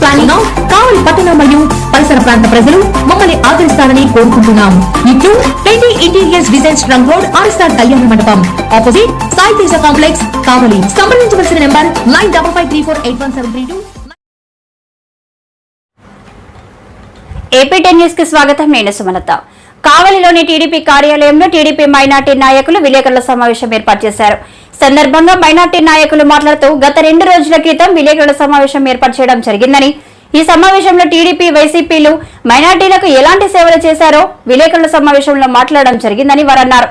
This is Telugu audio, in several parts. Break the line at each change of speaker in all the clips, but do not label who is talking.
planning Kavali పట్టణ మరియు పరిసర ప్రాంత ప్రజలు మమ్మల్ని ఆదరిస్తారని కోరుకుంటున్నాం. ఇట్లు twenty interiors designs trunk road RSR Kalyana Mandapam. Opposite Sai Teja complex Kavali. సంప్రదించవలసిన number nine double five three four eight one seven three two.
AP ten న్యూస్కి స్వాగతం. నేను సుమలత. కావలిలోని టీడీపీ కార్యాలయంలో టీడీపీ మైనార్టీ నాయకులు విలేకరుల సమావేశం ఏర్పాటు చేశారు. సందర్భంగా మైనార్టీ నాయకులు మాట్లాడుతూ గత రెండు రోజుల క్రితం విలేకరుల సమావేశం ఏర్పాటు చేయడం జరిగిందని ఈ సమావేశంలో టీడీపీ వైసీపీలు మైనార్టీలకు ఎలాంటి సేవలు చేశారో విలేకరుల సమావేశంలో మాట్లాడడం జరిగిందని వారన్నారు.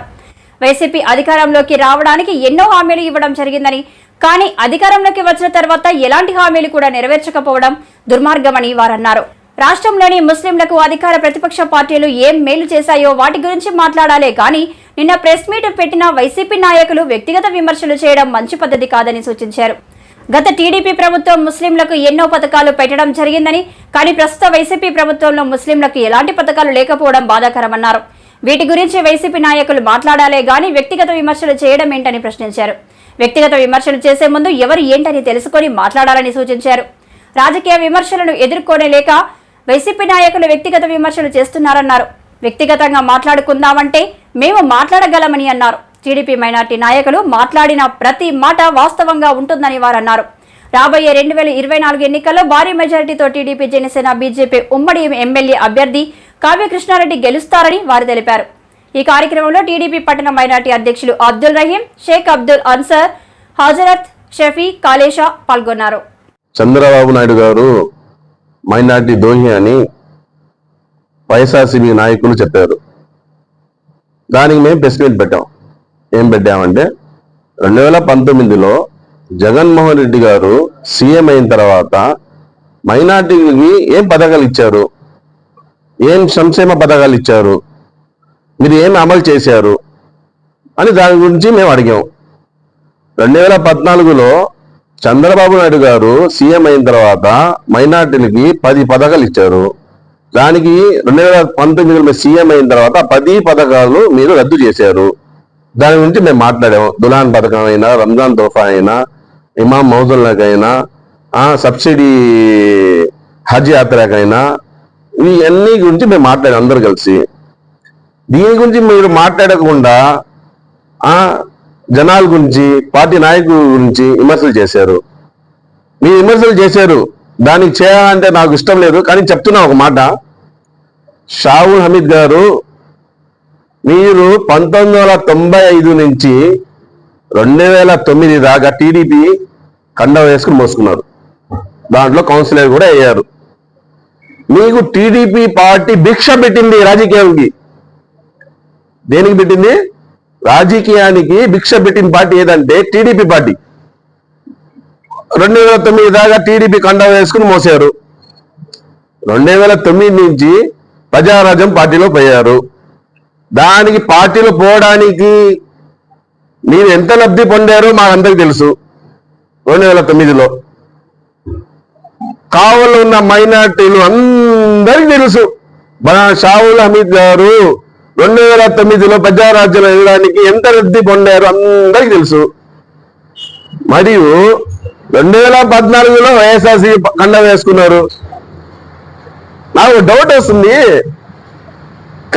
వైసీపీ అధికారంలోకి రావడానికి ఎన్నో హామీలు ఇవ్వడం జరిగిందని కానీ అధికారంలోకి వచ్చిన తర్వాత ఎలాంటి హామీలు కూడా నెరవేర్చకపోవడం దుర్మార్గమని వారన్నారు. రాష్ట్రంలోని ముస్లింలకు అధికార ప్రతిపక్ష పార్టీలు ఏం మేలు చేశాయో వాటి గురించి మాట్లాడాలే కానీ నిన్న ప్రెస్ మీట్ పెట్టిన వైసీపీ నాయకులు వ్యక్తిగత విమర్శలు చేయడం మంచి పద్ధతి కాదని సూచించారు. గత టీడీపీ ప్రభుత్వం ముస్లింలకు ఎన్నో పథకాలు పెట్టడం జరిగిందని కానీ ప్రస్తుత వైసీపీ ప్రభుత్వంలో ముస్లింలకు ఎలాంటి పథకాలు లేకపోవడం బాధాకరమన్నారు. వీటి గురించి వైసీపీ నాయకులు మాట్లాడాలే గాని వ్యక్తిగత విమర్శలు చేయడం ఏంటని ప్రశ్నించారు. వ్యక్తిగత విమర్శలు చేసే ముందు ఎవరు ఏంటని తెలుసుకొని మాట్లాడాలని సూచించారు. రాజకీయ విమర్శలను ఎదుర్కోలేక వైసీపీ నాయకులు వ్యక్తిగత విమర్శలు చేస్తున్నారన్నారు. వ్యక్తిగతంగా మాట్లాడుకుందామంటే మేము మాట్లాడగలమని అన్నారు. టీడీపీ మైనార్టీ నాయకులు మాట్లాడిన ప్రతి మాట వాస్తవంగా ఉంటుందని వారన్నారు. రాబోయే రెండు వేల ఇరవై నాలుగు ఎన్నికల్లో భారీ మెజారిటీతో టీడీపీ జనసేన బీజేపీ ఉమ్మడి ఎమ్మెల్యే అభ్యర్థి కావ్యకృష్ణారెడ్డి గెలుస్తారని వారు తెలిపారు. ఈ కార్యక్రమంలో టీడీపీ పట్టణ మైనార్టీ అధ్యక్షులు అబ్దుల్ రహీం షేక్ అబ్దుల్ అన్సర్ హజరత్ షఫీ కాలేషా పాల్గొన్నారు.
చంద్రబాబు నాయుడు గారు మైనార్టీ దోహి అని వైఎస్ఆర్సీబీ నాయకులు చెప్పారు. దానికి మేము ప్రెస్ మీట్ పెట్టాం. ఏం పెట్టామంటే రెండు వేల పంతొమ్మిదిలో జగన్మోహన్ రెడ్డి గారు సీఎం అయిన తర్వాత మైనార్టీకి ఏం పథకాలు ఇచ్చారు? ఏం సంక్షేమ పథకాలు ఇచ్చారు? మీరు ఏం అమలు చేశారు? అని దాని గురించి మేము అడిగాం. రెండు వేల పద్నాలుగులో చంద్రబాబు నాయుడు గారు సీఎం అయిన తర్వాత మైనార్టీలకి పది పథకాలు ఇచ్చారు. దానికి రెండు వేల పంతొమ్మిదిలో మీరు సీఎం అయిన తర్వాత పది పథకాలు మీరు రద్దు చేశారు. దాని గురించి మేము మాట్లాడాము. దులాన్ పథకం అయినా రంజాన్ తోఫా అయినా ఇమాం మౌజుల్లాక్ అయినా సబ్సిడీ హజ్ యాత్రకైనా ఇవన్నీ గురించి మేము మాట్లాడాం అందరు కలిసి. దీని గురించి మీరు మాట్లాడకుండా జనాల గురించి పార్టీ నాయకుల గురించి విమర్శలు చేశారు. మీరు విమర్శలు చేశారు. దానికి చేయాలంటే నాకు ఇష్టం లేదు. కానీ చెప్తున్నా ఒక మాట. షావుల్ హమీద్ గారు మీరు పంతొమ్మిది వందల తొంభై ఐదు నుంచి రెండు వేల తొమ్మిది దాకా టీడీపీ కండ వేసుకుని మోసుకున్నారు. దాంట్లో కౌన్సిలర్ కూడా అయ్యారు. మీకు టీడీపీ పార్టీ భిక్ష పెట్టింది రాజకీయానికి దేనికి పెట్టింది? రాజకీయానికి భిక్ష పెట్టిన పార్టీ ఏదంటే టీడీపీ పార్టీ. రెండు వేల తొమ్మిది దాకా టీడీపీ కండా వేసుకుని మోసారు. రెండు వేల తొమ్మిది నుంచి ప్రజారాజ్యం పార్టీలో పోయారు. దానికి పార్టీలో పోవడానికి మీరు ఎంత లబ్ధి పొందారో మాకందరికి తెలుసు. రెండు వేల తొమ్మిదిలో. కావల్లో ఉన్న మైనార్టీలు అందరికి తెలుసు. మన షావుల్ హమీద్ గారు రెండు వేల తొమ్మిదిలో ప్రజారాజ్యం వెళ్ళడానికి ఎంత రద్దీ పొందారో అందరికీ తెలుసు. మరియు రెండు వేల పద్నాలుగులో వైఎస్ఆర్సీ కండ వేసుకున్నారు. నాకు డౌట్ వస్తుంది.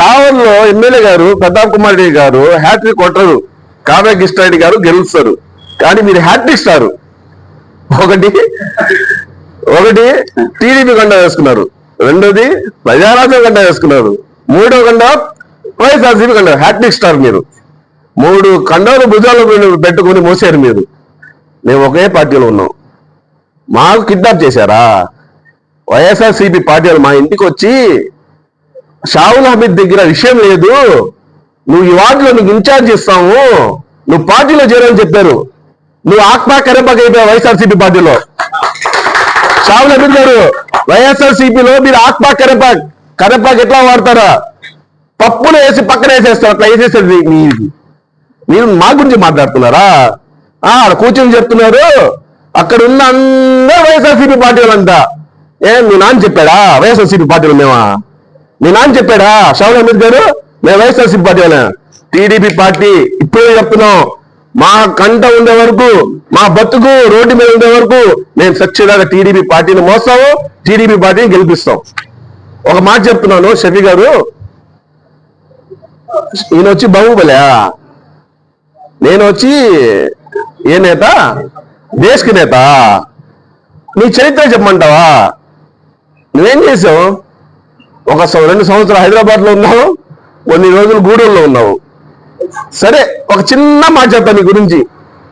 కావల్లో ఎమ్మెల్యే గారు ప్రతాప్ కుమార్ రెడ్డి గారు హ్యాట్రిక్ కొట్టరు. కావ్య కృష్ణారెడ్డి గారు గెలుస్తారు. కానీ మీరు హ్యాట్రిక్ స్టారు ఒకటి ఒకటి టీడీపీ కండ వేసుకున్నారు. రెండోది ప్రజారాజ్యం కండ వేసుకున్నారు. మూడో కండ వైఎస్ఆర్సీపీ కండ హ్యాట్రిక్ స్టార్ మీరు. మూడు కండాలు భుజాలు పెట్టుకుని మోసారు మీరు. మేము ఒకే పార్టీలో ఉన్నాం. మాకు కిడ్నాప్ చేశారా? వైఎస్ఆర్సీపీ పార్టీ మా ఇంటికి వచ్చి షావుల్ హమీద్ దగ్గర విషయం లేదు. నువ్వు ఈ వార్డులో నీకు ఇన్ఛార్జ్ ఇస్తాము. నువ్వు పార్టీలో చేరని చెప్పారు. నువ్వు ఆత్మా కరెంపక అయిపోయావు వైఎస్ఆర్సీపీ పార్టీలో. షావుల్ హమీద్ గారు వైఎస్ఆర్సీపీలో మీరు ఆత్మా కరెంపాక్ కరెంపాక్ ఎట్లా వాడతారా? పప్పులు వేసి పక్కన వేసేస్తారు అట్లా వేసేసేది మీది మీరు మా గురించి మాట్లాడుతున్నారా? ఆడ కూర్చొని చెప్తున్నారు. అక్కడ ఉన్న అందరూ వైఎస్ఆర్సీపీ పార్టీ వాళ్ళంతా ఏ మీ నాన్న చెప్పాడా? వైఎస్ఆర్సీపీ పార్టీలు మేమా? మీ నాన్న చెప్పాడా? షావుల్ అహ్మద్ గారు మేము వైఎస్ఆర్సీపీ పార్టీ వాళ్ళం. టీడీపీ పార్టీ ఇప్పుడే చెప్తున్నాం. మా కంట ఉండే వరకు మా బతుకు రోడ్డు మీద ఉండే వరకు మేము సత్యదాగా టీడీపీ పార్టీని మోస్తాము టీడీపీ పార్టీని గెలిపిస్తాం. ఒక మాట చెప్తున్నాను షఫీ గారు. ఈయన వచ్చి బాహుబలి నేను వచ్చి ఏ నేత? దేశకి నేత? నీ చరిత్ర చెప్పమంటావా? నువ్వేం చేసావు? ఒక రెండు సంవత్సరాలు హైదరాబాద్లో ఉన్నావు కొన్ని రోజులు గూడూరులో ఉన్నావు. సరే ఒక చిన్న మాట చెప్తాను నీ గురించి.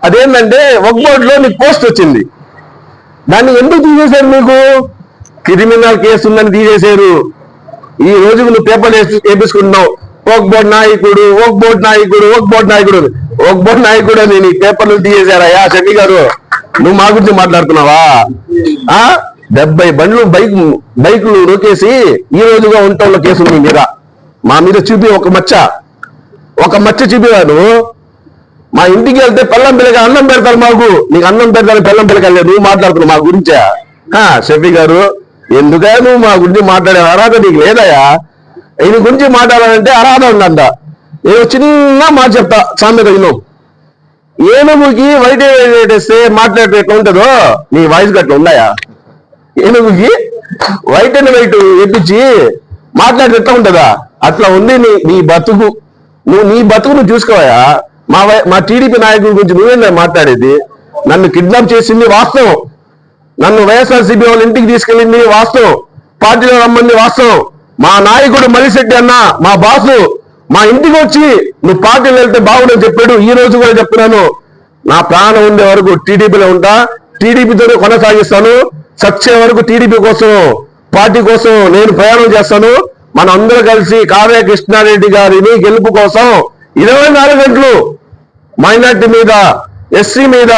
అదేంటంటే ఒక నీకు పోస్ట్ వచ్చింది. దాన్ని ఎందుకు తీసేశారు మీకు? క్రిమినల్ కేసు ఉందని తీసేశారు. ఈ రోజు నువ్వు పేపర్ వేపించుకుంటున్నావు. ఒక బోర్డు నాయకుడు ఒక బోర్డు నాయకుడు ఒక బోర్డు నాయకుడు. ఒక బోర్డు నాయకుడు అని నీ పేపర్లు తీసేశారయ్యా శెట్టి గారు. నువ్వు మా గురించి మాట్లాడుతున్నావా? ఆ? డెబ్బై బండ్లు బైక్ బైకులు నొక్కేసి ఈ రోజుగా ఉంటాళ్ళ కేసు మీ మీద. మా మీద చూపి ఒక మచ్చ. ఒక మచ్చ చూపివాను మా ఇంటికి వెళ్తే పెళ్ళం పిల్లక అన్నం పెడతారు మాకు. నీకు అన్నం పెడతారు పెళ్ళం పిల్లక నువ్వు మాట్లాడుతున్నావు మా గురించా. ఆ, షఫీ గారు ఎందుకా నువ్వు మా గురించి మాట్లాడే అర్హత నీకు లేదయా ఈయన గురించి మాట్లాడాలంటే అర్హత ఉందంట నేను చిన్న మాట చెప్తా సామెత విను. ఏనుగుకి వైట్ వేస్తే మాట్లాడితే ఎట్లా ఉంటుందో? నీ వాయిస్ గట్ల ఉన్నాయా? ఏనుగుకి వైట్ అండ్ వైట్ ఎప్పించి మాట్లాడితే ఎట్లా ఉంటుందా? అట్లా ఉంది నీ నీ బతుకు. నువ్వు నీ బతుకు నువ్వు చూసుకోవా మా వై- మా టీడీపీ నాయకుడి గురించి నువ్వేందా మాట్లాడేది? నన్ను కిడ్నాప్ చేసింది వాస్తవం. నన్ను వైఎస్ఆర్సీపీ వాళ్ళ ఇంటికి తీసుకెళ్ళింది వాస్తవం. పార్టీలో రమ్మంది వాస్తవం. మా నాయకుడు మలిశెట్టి అన్న మా బాసు మా ఇంటికి వచ్చి నువ్వు పార్టీలో వెళ్తే బాగుండని చెప్పాడు. ఈ రోజు కూడా చెప్తున్నాను నా ప్రాణం ఉండే వరకు టీడీపీలో ఉంటా. టీడీపీతోనే కొనసాగిస్తాను. సచ్చే వరకు టీడీపీ కోసం పార్టీ కోసం నేను ప్రయాణం చేస్తాను. మన అందరూ కలిసి కావ్య కృష్ణారెడ్డి గారిని గెలుపు కోసం ఇరవై నాలుగు గంటలు మైనార్టీ మీద ఎస్సీ మీద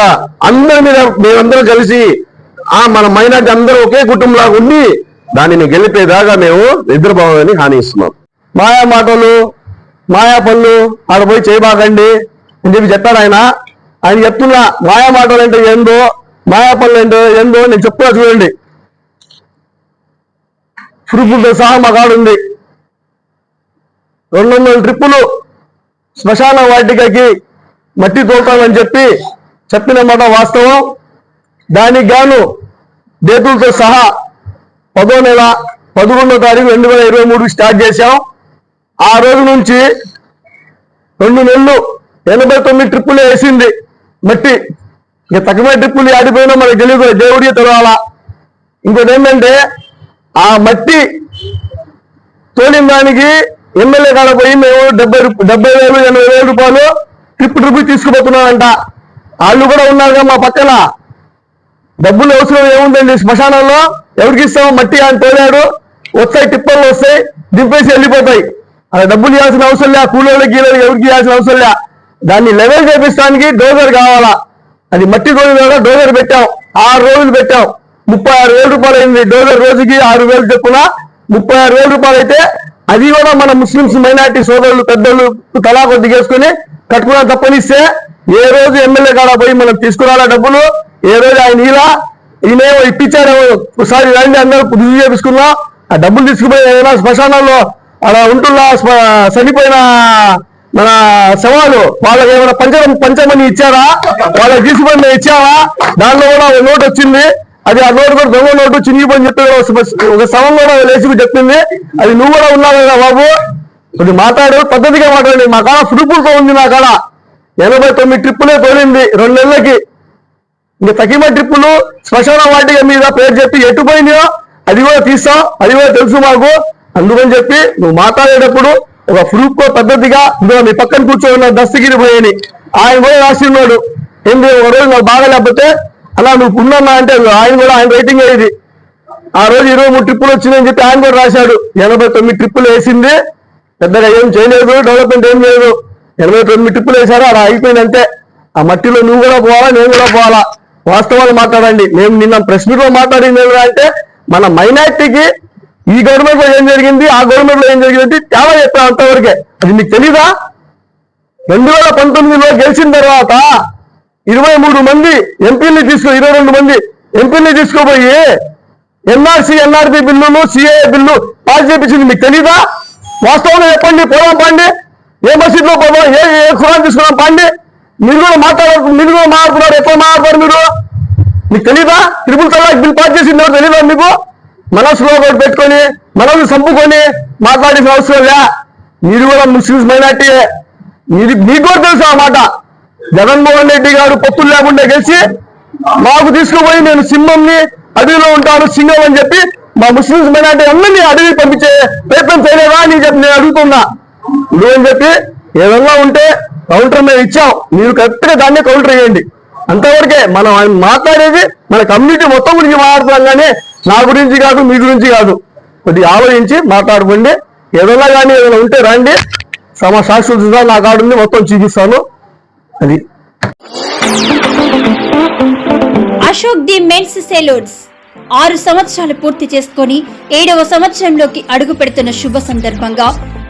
అందరి మీద మేమందరం కలిసి ఆ మన మైనార్టీ అందరూ ఒకే కుటుంబంలాగా ఉండి దానిని గెలిపేదాకా మేము నిద్రపోవాలని హామీ ఇస్తున్నాం. మాయా మాటలు మాయా పనులు ఆడ పోయి చేయబాకండి. అని చెప్పి చెప్పాడు ఆయన. ఆయన చెప్తున్నా మాయా మాటలు అంటే ఏందో మాయా పనులు అంటే ఏందో నేను చెప్తున్నా చూడండి. ట్రిప్పులతో సహా మా కాడుంది రెండు వందల ట్రిప్పులు శ్మశాన వాటికకి మట్టి తోలుతామని చెప్పి చెప్పిన మాట వాస్తవం. దానికి గాను డేతులతో సహా పదో నెల పదకొండో తారీఖు రెండు వేల ఇరవై మూడు స్టార్ట్ చేశాం. ఆ రోజు నుంచి రెండు నెలలు ఎనభై తొమ్మిది ట్రిప్పులు వేసింది మట్టి. ఇక తక్కువ ట్రిప్పులు ఆడిపోయినా మనకు తెలియదు దేవుడికి తెలవాలా. ఇంకోటి ఏంటంటే ఆ మట్టి తోలిన దానికి ఎమ్మెల్యే కాడ పోయి మేము డెబ్బై డెబ్బై వేలు ఎనభై వేల రూపాయలు ట్రిప్ ట్రిప్ తీసుకుపోతున్నామంట వాళ్ళు కూడా ఉన్నారు మా పక్కన. డబ్బులు అవసరం ఏముందండి శ్మశానంలో ఎవరికి ఇస్తాం మట్టి అని తోలాడు. వస్తాయి టిప్పర్లు వస్తాయి దింపేసి వెళ్ళిపోతాయి. అలా డబ్బులు ఇవ్వాల్సిన అవసరం లే కూలీలకి గీలకి ఎవరికి ఇవ్వాల్సిన అవసరం లే. దాన్ని లెవెల్ చేపించడానికి డోజర్ కావాలా? అది మట్టి తోలిన డోజర్ పెట్టాం. ఆరు రోజులు పెట్టాం. ముప్పై ఆరు వేల రూపాయలు అయింది డోజర్ రోజుకి ఆరు వేలు చెప్పున. ముప్పై ఆరు వేల రూపాయలు అయితే అది కూడా మన ముస్లింస్ మైనార్టీ సోదరులు పెద్దలు తలా కొద్ది చేసుకుని కట్టుకున్న తప్పనిస్తే ఏ రోజు ఎమ్మెల్యే కాడ పోయి మనం తీసుకురాలా డబ్బులు? ఏ రోజు ఆయన ఇలా ఈయనేమో ఇప్పించారు. ఒకసారి రండి అందరూ రుజువు చేపించుకున్నాం ఆ డబ్బులు తీసుకుపోయి ఏదైనా శ్మశానాల్లో అలా ఉంటున్నా చనిపోయిన మన శవాలు వాళ్ళకి ఏమైనా పంచడం పంచమని ఇచ్చారా? వాళ్ళకి తీసుకుపోయి ఇచ్చావా? దాంట్లో కూడా ఒక నోట్ వచ్చింది. అది ఆ నోటు కూడా దొంగ నోటు చిరిగిపోయి చెప్పి ఒక శవం కూడా లేచి చెప్పింది. అది నువ్వు కూడా ఉన్నావు కదా బాబు. కొద్ది మాట్లాడు. పద్ధతిగా మాట్లాడండి. మా కాడ ఫ్రూపులతో ఉంది నా కాడ. ఎనభై తొమ్మిది ట్రిప్పులే తోలింది. రెండు నెలలకి. ఇంకా తగిన ట్రిప్పులు శ్మశాన వాటిక మీద పేరు చెప్పి ఎట్టుపోయిందో అది కూడా తీస్తాం అది కూడా తెలుసు మాకు. అందుకని చెప్పి నువ్వు మాట్లాడేటప్పుడు ఒక ప్రూఫ్ పద్ధతిగా ఇందులో మీ పక్కన కూర్చోన్న దస్తగిరి పోయని. ఆయన కూడా రాసిన్నాడు ఏంది ఒక రోజు నాకు బాగా లేకపోతే అలా నువ్వు ఉన్నన్నా అంటే ఆయన కూడా ఆయన రైటింగ్ అయ్యేది ఆ రోజు ఇరవై మూడు ట్రిప్పులు వచ్చిందని చెప్పి ఆయన కూడా రాశాడు. ఎనభై తొమ్మిది ట్రిప్పులు వేసింది. పెద్దగా ఏం చేయలేదు డెవలప్మెంట్ ఏం లేదు. ఎనభై తొమ్మిది ట్రిప్పులు వేశారు అలా అయిపోయింది అంతే. ఆ మట్టిలో నువ్వు కూడా పోవాలా నేను కూడా పోవాలా. వాస్తవాలు మాట్లాడండి. మేము నిన్న ప్రెస్ మీట్లో మాట్లాడింది అంటే మన మైనార్టీకి ఈ గవర్నమెంట్లో ఏం జరిగింది ఆ గవర్నమెంట్లో ఏం జరిగింది తేడా చెప్పాను అంతవరకే. అది మీకు తెలీదా? రెండు వేల పంతొమ్మిదిలో గెలిచిన తర్వాత ఇరవై మూడు మంది ఎంపీల్ని తీసుకో ఇరవై రెండు మంది ఎంపీల్ని తీసుకోబోయి ఎన్ఆర్సీ ఎన్ఆర్బి బిల్లును సిఏ బిల్లు పాస్ చేపించింది. మీకు తెలీదా? వాస్తవంలో చెప్పండి పోదాం పండి. ఏ మసీద్లో పోదాం ఏ ఏ ఖురాన్ తీసుకున్నాం పండి. మీరు కూడా మాట్లాడారు మీరు కూడా మాట్లాడుతున్నారు ఎట్లా మాట్లాడారు మీరు? మీకు తెలీదా? త్రిపుల్ తలాక్ బిల్ పాస్ చేసింది ఎవరు తెలీదా మీకు? మనసులో ఒకటి పెట్టుకొని మనసు చంపుకొని మాట్లాడాల్సిన అవసరం లే మీరు కూడా ముస్లిమ్స్ మైనార్టీ మీరు మీకు కూడా తెలుసు ఆ మాట. జగన్మోహన్ రెడ్డి గారు పొత్తులు లేకుండా గెలిచి మాకు తీసుకుపోయి నేను సింహంని అడవిలో ఉంటాను సింహం అని చెప్పి మా ముస్లిమ్స్ మైనార్టీ అందరినీ అడవి పంపించే ప్రయత్నం చేయలేదా అని చెప్పి నేను అడుగుతున్నా. నువ్వని చెప్పి ఏదన్నా ఉంటే కౌంటర్ మేము ఇచ్చాం. మీరు కరెక్ట్గా దాన్ని కౌంటర్ వేయండి అంతవరకే మనం ఆయన మాట్లాడేది మన కమ్యూనిటీ మొత్తం గురించి మాట్లాడుతున్నాం కానీ నా గురించి కాదు మీ గురించి కాదు. కొద్దిగా ఆలోచించి మాట్లాడుకోండి. ఏదైనా కానీ ఏదైనా ఉంటే రండి. సమ శాశ్వత నా కాడుంది మొత్తం చూపిస్తాను. అది.
Ashok the men's salons. ఆరు సంవత్సరాలు పూర్తి చేసుకొని ఏడవ సంవత్సరంలోకి అడుగు పెడుతున్న శుభ సందర్భంగా